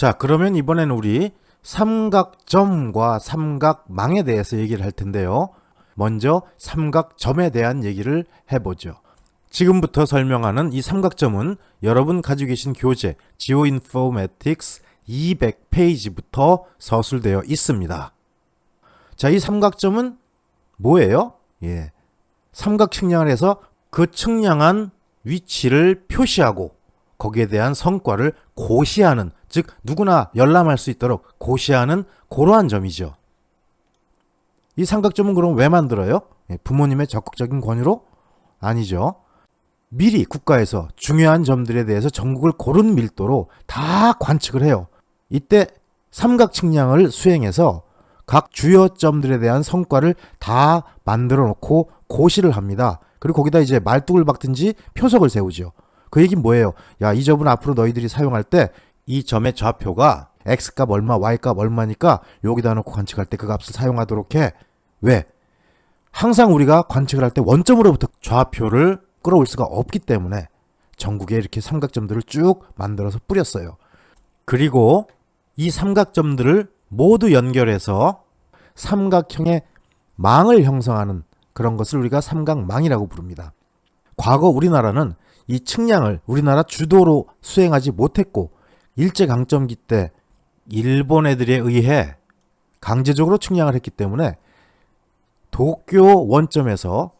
자, 그러면 이번에는 우리 삼각점과 삼각망에 대해서 얘기를 할 텐데요. 먼저 삼각점에 대한 얘기를 해보죠. 지금부터 설명하는 이 삼각점은 여러분 가지고 계신 교재 Geoinformatics 200페이지부터 서술되어 있습니다. 자, 이 삼각점은 뭐예요? 예. 삼각 측량을 해서 그 측량한 위치를 표시하고 거기에 대한 성과를 고시하는 즉 누구나 열람할 수 있도록 고시하는 그러한 점이죠. 이 삼각점은 그럼 왜 만들어요? 예, 부모님의 적극적인 권유로? 아니죠. 미리 국가에서 중요한 점들에 대해서 전국을 고른 밀도로 다 관측을 해요. 이때 삼각 측량을 수행해서 각 주요 점들에 대한 성과를 다 만들어 놓고 고시를 합니다. 그리고 거기다 이제 말뚝을 박든지 표석을 세우죠. 그 얘기는 뭐예요? 야, 이 점은 앞으로 너희들이 사용할 때 이 점의 좌표가 x값 얼마, y값 얼마니까 여기다 놓고 관측할 때 그 값을 사용하도록 해. 왜? 항상 우리가 관측을 할 때 원점으로부터 좌표를 끌어올 수가 없기 때문에 전국에 이렇게 삼각점들을 쭉 만들어서 뿌렸어요. 그리고 이 삼각점들을 모두 연결해서 삼각형의 망을 형성하는 그런 것을 우리가 삼각망이라고 부릅니다. 과거 우리나라는 이 측량을 우리나라 주도로 수행하지 못했고 일제 강점기 때 일본 애들에 의해 강제적으로 측량을 했기 때문에 도쿄 원점에서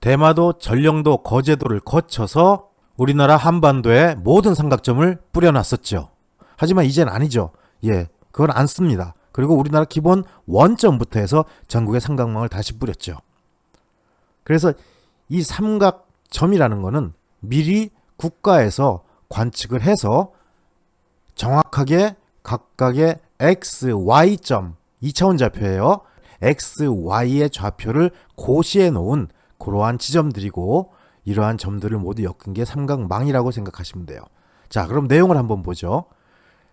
대마도, 전령도, 거제도를 거쳐서 우리나라 한반도에 모든 삼각점을 뿌려놨었죠. 하지만 이젠 아니죠. 예, 그건 안 씁니다. 그리고 우리나라 기본 원점부터 해서 전국의 삼각망을 다시 뿌렸죠. 그래서 이 삼각점이라는 거는 미리 국가에서 관측을 해서 정확하게 각각의 x, y점 2차원 좌표예요. x, y의 좌표를 고시해 놓은 그러한 지점들이고 이러한 점들을 모두 엮은 게 삼각망이라고 생각하시면 돼요. 자, 그럼 내용을 한번 보죠.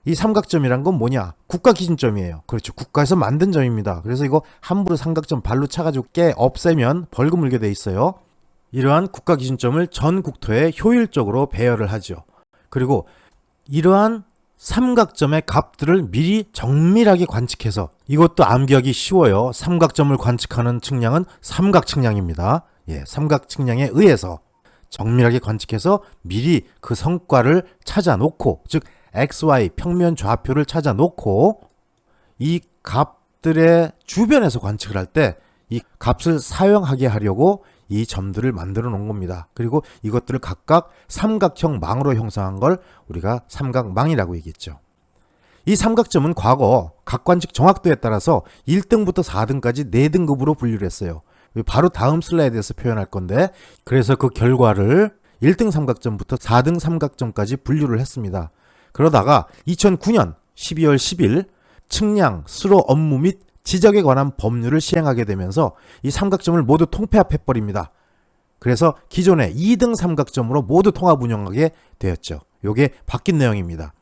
이 삼각점이란 건 뭐냐? 국가 기준점이에요. 그렇죠. 국가에서 만든 점입니다. 그래서 이거 함부로 삼각점 발로 차가지고 깨 없애면 벌금 물게 돼 있어요. 이러한 국가 기준점을 전 국토에 효율적으로 배열을 하죠. 그리고 이러한 삼각점의 값들을 미리 정밀하게 관측해서 이것도 암기하기 쉬워요. 삼각점을 관측하는 측량은 삼각 측량입니다. 예, 삼각 측량에 의해서 정밀하게 관측해서 미리 그 성과를 찾아 놓고 즉 XY 평면 좌표를 찾아 놓고 이 값들의 주변에서 관측을 할 때 이 값을 사용하게 하려고 이 점들을 만들어 놓은 겁니다. 그리고 이것들을 각각 삼각형 망으로 형성한 걸 우리가 삼각망이라고 얘기했죠. 이 삼각점은 과거 각 관측 정확도에 따라서 1등부터 4등까지 4등급으로 분류를 했어요. 바로 다음 슬라이드에서 표현할 건데 그래서 그 결과를 1등 삼각점부터 4등 삼각점까지 분류를 했습니다. 그러다가 2009년 12월 10일 측량, 수로 업무 및 지적에 관한 법률을 시행하게 되면서 이 삼각점을 모두 통폐합해 버립니다. 그래서 기존의 2등 삼각점으로 모두 통합 운영하게 되었죠. 요게 바뀐 내용입니다.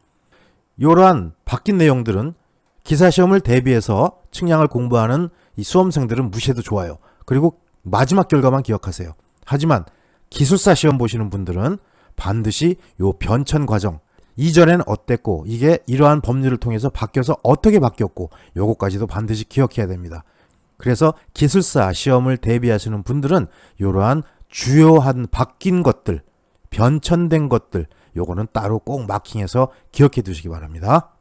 이러한 바뀐 내용들은 기사 시험을 대비해서 측량을 공부하는 이 수험생들은 무시해도 좋아요. 그리고 마지막 결과만 기억하세요. 하지만 기술사 시험 보시는 분들은 반드시 요 변천 과정 이전엔 어땠고 이게 이러한 법률을 통해서 바뀌어서 어떻게 바뀌었고 요거까지도 반드시 기억해야 됩니다. 그래서 기술사 시험을 대비하시는 분들은 이러한 주요한 바뀐 것들, 변천된 것들 요거는 따로 꼭 마킹해서 기억해 두시기 바랍니다.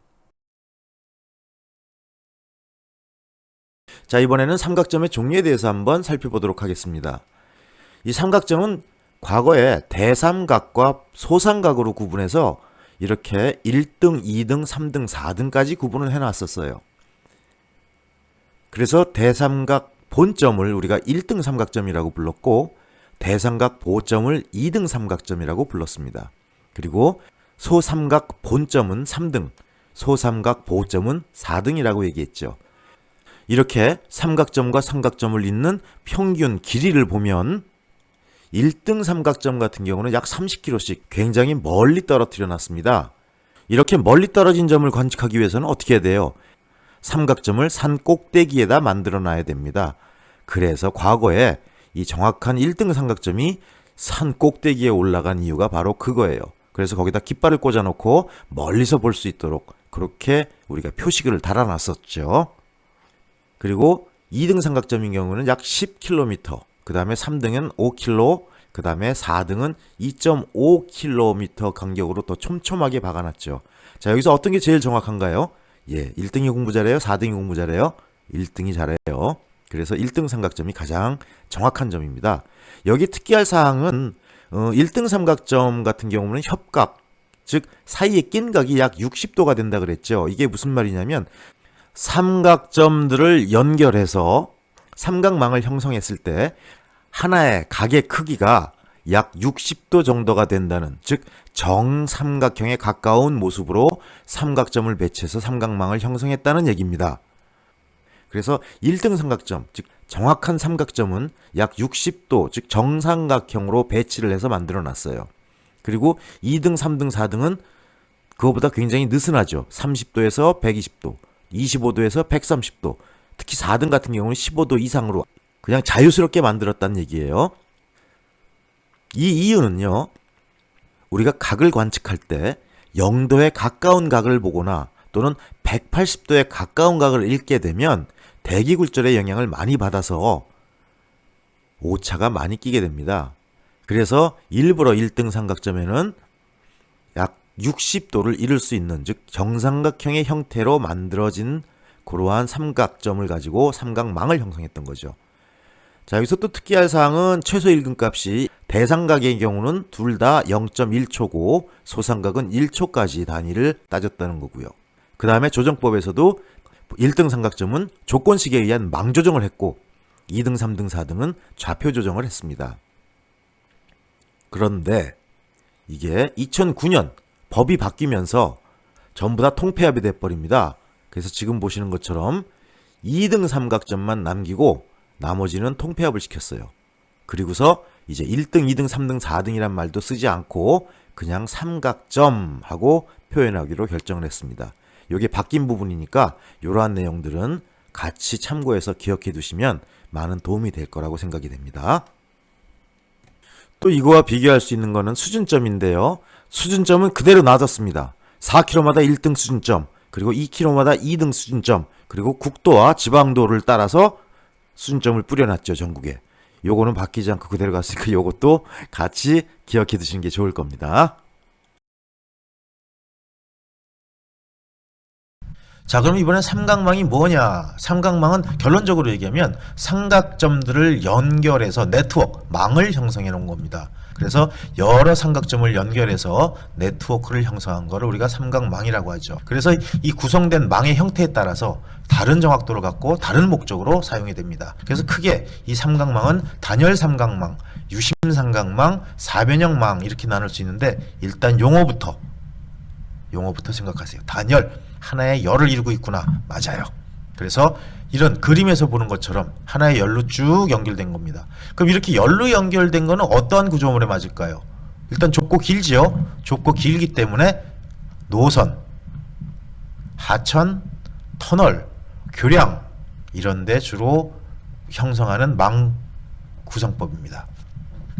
자, 이번에는 삼각점의 종류에 대해서 한번 살펴보도록 하겠습니다. 이 삼각점은 과거에 대삼각과 소삼각으로 구분해서 이렇게 1등, 2등, 3등, 4등까지 구분을 해놨었어요. 그래서 대삼각 본점을 우리가 1등 삼각점이라고 불렀고 대삼각 보점을 2등 삼각점이라고 불렀습니다. 그리고 소삼각 본점은 3등, 소삼각 보점은 4등이라고 얘기했죠. 이렇게 삼각점과 삼각점을 잇는 평균 길이를 보면 1등 삼각점 같은 경우는 약 30km씩 굉장히 멀리 떨어뜨려 놨습니다. 이렇게 멀리 떨어진 점을 관측하기 위해서는 어떻게 해야 돼요? 삼각점을 산 꼭대기에다 만들어 놔야 됩니다. 그래서 과거에 이 정확한 1등 삼각점이 산 꼭대기에 올라간 이유가 바로 그거예요. 그래서 거기다 깃발을 꽂아 놓고 멀리서 볼 수 있도록 그렇게 우리가 표식을 달아놨었죠. 그리고 2등 삼각점인 경우는 약 10km, 그 다음에 3등은 5km, 그 다음에 4등은 2.5km 간격으로 또 촘촘하게 박아놨죠. 자, 여기서 어떤 게 제일 정확한가요? 예, 1등이 공부 잘해요? 4등이 공부 잘해요? 1등이 잘해요. 그래서 1등 삼각점이 가장 정확한 점입니다. 여기 특기할 사항은 어, 1등 삼각점 같은 경우는 협각, 즉 사이에 낀 각이 약 60도가 된다 그랬죠. 이게 무슨 말이냐면 삼각점들을 연결해서 삼각망을 형성했을 때 하나의 각의 크기가 약 60도 정도가 된다는 즉 정삼각형에 가까운 모습으로 삼각점을 배치해서 삼각망을 형성했다는 얘기입니다. 그래서 1등 삼각점, 즉 정확한 삼각점은 약 60도, 즉 정삼각형으로 배치를 해서 만들어 놨어요. 그리고 2등, 3등, 4등은 그거보다 굉장히 느슨하죠. 30도에서 120도, 25도에서 130도. 특히 4등 같은 경우는 15도 이상으로 그냥 자유스럽게 만들었다는 얘기예요. 이 이유는요. 우리가 각을 관측할 때 0도에 가까운 각을 보거나 또는 180도에 가까운 각을 읽게 되면 대기 굴절의 영향을 많이 받아서 오차가 많이 끼게 됩니다. 그래서 일부러 1등 삼각점에는 약 60도를 이룰 수 있는 즉 정삼각형의 형태로 만들어진 그러한 삼각점을 가지고 삼각망을 형성했던 거죠. 자, 여기서 또 특기할 사항은 최소 일근값이 대삼각의 경우는 둘 다 0.1초고 소삼각은 1초까지 단위를 따졌다는 거고요. 그 다음에 조정법에서도 1등 삼각점은 조건식에 의한 망조정을 했고 2등, 3등, 4등은 좌표 조정을 했습니다. 그런데 이게 2009년 법이 바뀌면서 전부 다 통폐합이 돼버립니다. 그래서 지금 보시는 것처럼 2등 삼각점만 남기고 나머지는 통폐합을 시켰어요. 그리고서 이제 1등, 2등, 3등, 4등이란 말도 쓰지 않고 그냥 삼각점 하고 표현하기로 결정을 했습니다. 이게 바뀐 부분이니까 이러한 내용들은 같이 참고해서 기억해 두시면 많은 도움이 될 거라고 생각이 됩니다. 또 이거와 비교할 수 있는 거는 수준점인데요. 수준점은 그대로 놔뒀습니다. 4km마다 1등 수준점, 그리고 2km마다 2등 수준점, 그리고 국도와 지방도를 따라서 수준점을 뿌려놨죠, 전국에. 요거는 바뀌지 않고 그대로 갔으니까 요것도 같이 기억해 두시는 게 좋을 겁니다. 자, 그럼 이번엔 삼각망이 뭐냐? 삼각망은 결론적으로 얘기하면 삼각점들을 연결해서 네트워크, 망을 형성해 놓은 겁니다. 그래서 여러 삼각점을 연결해서 네트워크를 형성한 거를 우리가 삼각망이라고 하죠. 그래서 이 구성된 망의 형태에 따라서 다른 정확도를 갖고 다른 목적으로 사용이 됩니다. 그래서 크게 이 삼각망은 단열 삼각망, 유심 삼각망, 사변형망 이렇게 나눌 수 있는데 일단 용어부터 용어부터 생각하세요. 단열 하나의 열을 이루고 있구나. 맞아요. 그래서 이런 그림에서 보는 것처럼 하나의 열로 쭉 연결된 겁니다. 그럼 이렇게 열로 연결된 거는 어떠한 구조물에 맞을까요? 일단 좁고 길지요. 좁고 길기 때문에 노선, 하천, 터널, 교량 이런 데 주로 형성하는 망 구성법입니다.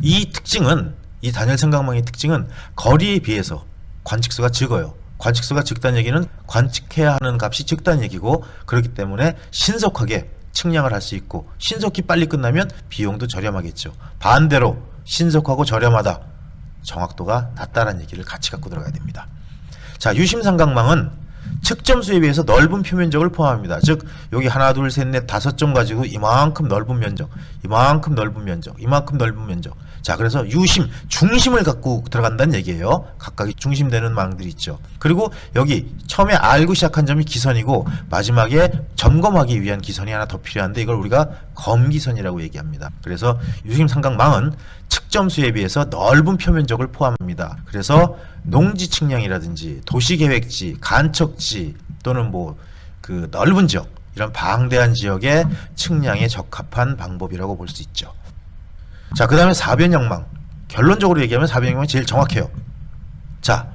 이 특징은 이 단열 생각망의 특징은 거리에 비해서 관측수가 적어요. 관측수가 적다는 얘기는 관측해야 하는 값이 적다는 얘기고 그렇기 때문에 신속하게 측량을 할 수 있고 신속히 빨리 끝나면 비용도 저렴하겠죠. 반대로 신속하고 저렴하다. 정확도가 낮다는 얘기를 같이 갖고 들어가야 됩니다. 자, 유심삼각망은 측점수에 비해서 넓은 표면적을 포함합니다. 즉 여기 하나 둘 셋 넷 다섯 점 가지고 이만큼 넓은 면적, 이만큼 넓은 면적, 이만큼 넓은 면적. 자 그래서 유심 중심을 갖고 들어간다는 얘기예요. 각각이 중심되는 망들이 있죠. 그리고 여기 처음에 알고 시작한 점이 기선이고 마지막에 점검하기 위한 기선이 하나 더 필요한데 이걸 우리가 검기선이라고 얘기합니다. 그래서 유심 삼각망은 측점수에 비해서 넓은 표면적을 포함합니다. 그래서 농지 측량이라든지 도시 계획지, 간척지 또는 뭐 그 넓은 지역 이런 방대한 지역의 측량에 적합한 방법이라고 볼 수 있죠. 자, 그 다음에 사변형망. 결론적으로 얘기하면 사변형망이 제일 정확해요. 자,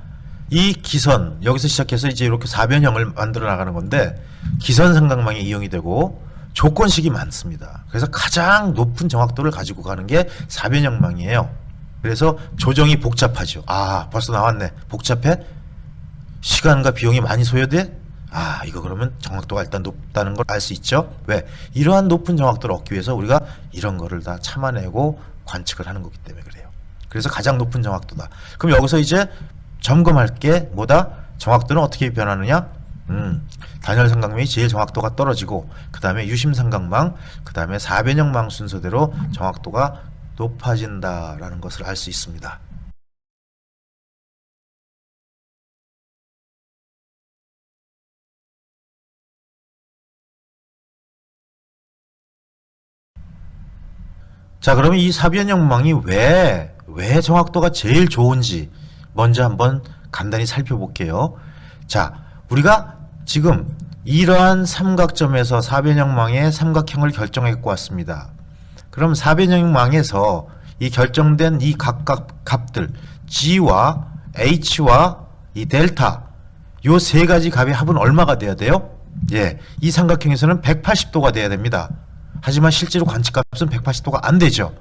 이 기선, 여기서 시작해서 이제 이렇게 사변형을 만들어 나가는 건데, 기선 삼각망이 이용이 되고, 조건식이 많습니다. 그래서 가장 높은 정확도를 가지고 가는 게 사변형망이에요. 그래서 조정이 복잡하죠. 아, 벌써 나왔네. 복잡해? 시간과 비용이 많이 소요돼? 아, 이거 그러면 정확도가 일단 높다는 걸 알 수 있죠. 왜? 이러한 높은 정확도를 얻기 위해서 우리가 이런 거를 다 참아내고 관측을 하는 거기 때문에 그래요. 그래서 가장 높은 정확도다. 그럼 여기서 이제 점검할 게 뭐다? 정확도는 어떻게 변하느냐? 음, 단열 삼각망이 제일 정확도가 떨어지고 그 다음에 유심 삼각망, 그 다음에 사변형망 순서대로 정확도가 높아진다라는 것을 알 수 있습니다. 자, 그러면 이 사변형망이 왜, 왜 정확도가 제일 좋은지 먼저 한번 간단히 살펴볼게요. 자, 우리가 지금 이러한 삼각점에서 사변형망의 삼각형을 결정했고 왔습니다. 그럼 사변형망에서 이 결정된 이 각각 값들 G와 H와 이 델타 요 세 가지 값의 합은 얼마가 돼야 돼요? 예, 이 삼각형에서는 180도가 돼야 됩니다. 하지만 실제로 관측값은 180도가 안 되죠.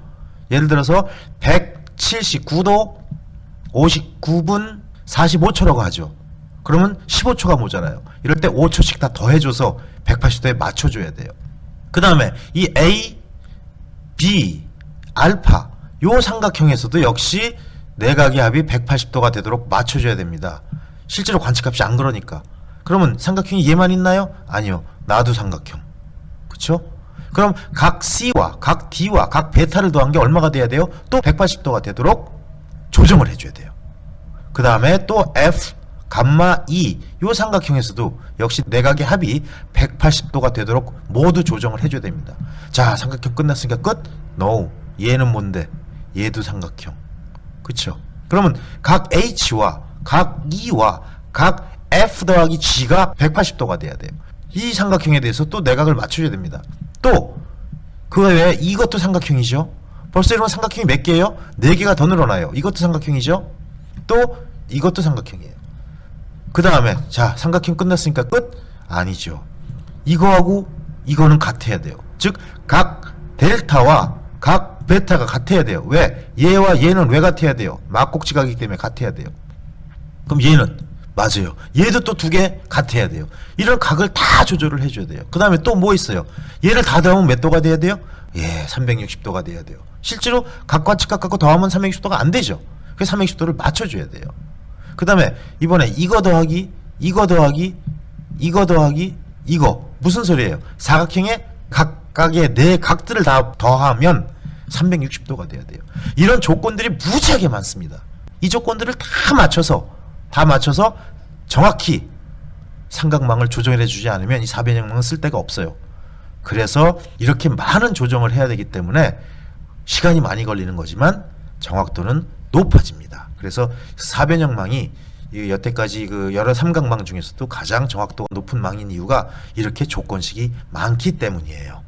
예를 들어서 179도 59분 45초라고 하죠. 그러면 15초가 모자라요. 이럴 때 5초씩 다 더해줘서 180도에 맞춰줘야 돼요. 그 다음에 이 A, B, 알파 요 삼각형에서도 역시 내각의 합이 180도가 되도록 맞춰줘야 됩니다. 실제로 관측값이 안 그러니까. 그러면 삼각형이 얘만 있나요? 아니요. 나도 삼각형. 그쵸? 그럼 각 C와 각 D와 각 베타를 더한 게 얼마가 돼야 돼요? 또 180도가 되도록 조정을 해줘야 돼요. 그 다음에 또 F, 감마 E 요 삼각형에서도 역시 내각의 합이 180도가 되도록 모두 조정을 해줘야 됩니다. 자 삼각형 끝났으니까 끝? No. 얘는 뭔데? 얘도 삼각형. 그쵸? 그러면 각 H와 각 E와 각 F 더하기 G가 180도가 돼야 돼요. 이 삼각형에 대해서 또 내각을 맞춰줘야 됩니다. 또, 그 외에 이것도 삼각형이죠. 벌써 이러면 삼각형이 몇 개예요? 네 개가 더 늘어나요. 이것도 삼각형이죠. 또, 이것도 삼각형이에요. 그 다음에, 자, 삼각형 끝났으니까 끝? 아니죠. 이거하고 이거는 같아야 돼요. 즉, 각 델타와 각 베타가 같아야 돼요. 왜? 얘와 얘는 왜 같아야 돼요? 막곡지각이기 때문에 같아야 돼요. 그럼 얘는 맞아요. 얘도 또 두 개 같아야 돼요. 이런 각을 다 조절을 해줘야 돼요. 그 다음에 또 뭐 있어요? 얘를 다 더하면 몇 도가 돼야 돼요? 예, 360도가 돼야 돼요. 실제로 각과 측각 갖고 더하면 360도가 안 되죠. 그래서 360도를 맞춰줘야 돼요. 그 다음에 이번에 이거 더하기, 이거 더하기, 이거 더하기, 이거. 무슨 소리예요? 사각형의 각각의 네 각들을 다 더하면 360도가 돼야 돼요. 이런 조건들이 무지하게 많습니다. 이 조건들을 다 맞춰서 다 맞춰서 정확히 삼각망을 조정해 주지 않으면 이 사변형망은 쓸 데가 없어요. 그래서 이렇게 많은 조정을 해야 되기 때문에 시간이 많이 걸리는 거지만 정확도는 높아집니다. 그래서 사변형망이 이 여태까지 그 여러 삼각망 중에서도 가장 정확도가 높은 망인 이유가 이렇게 조건식이 많기 때문이에요.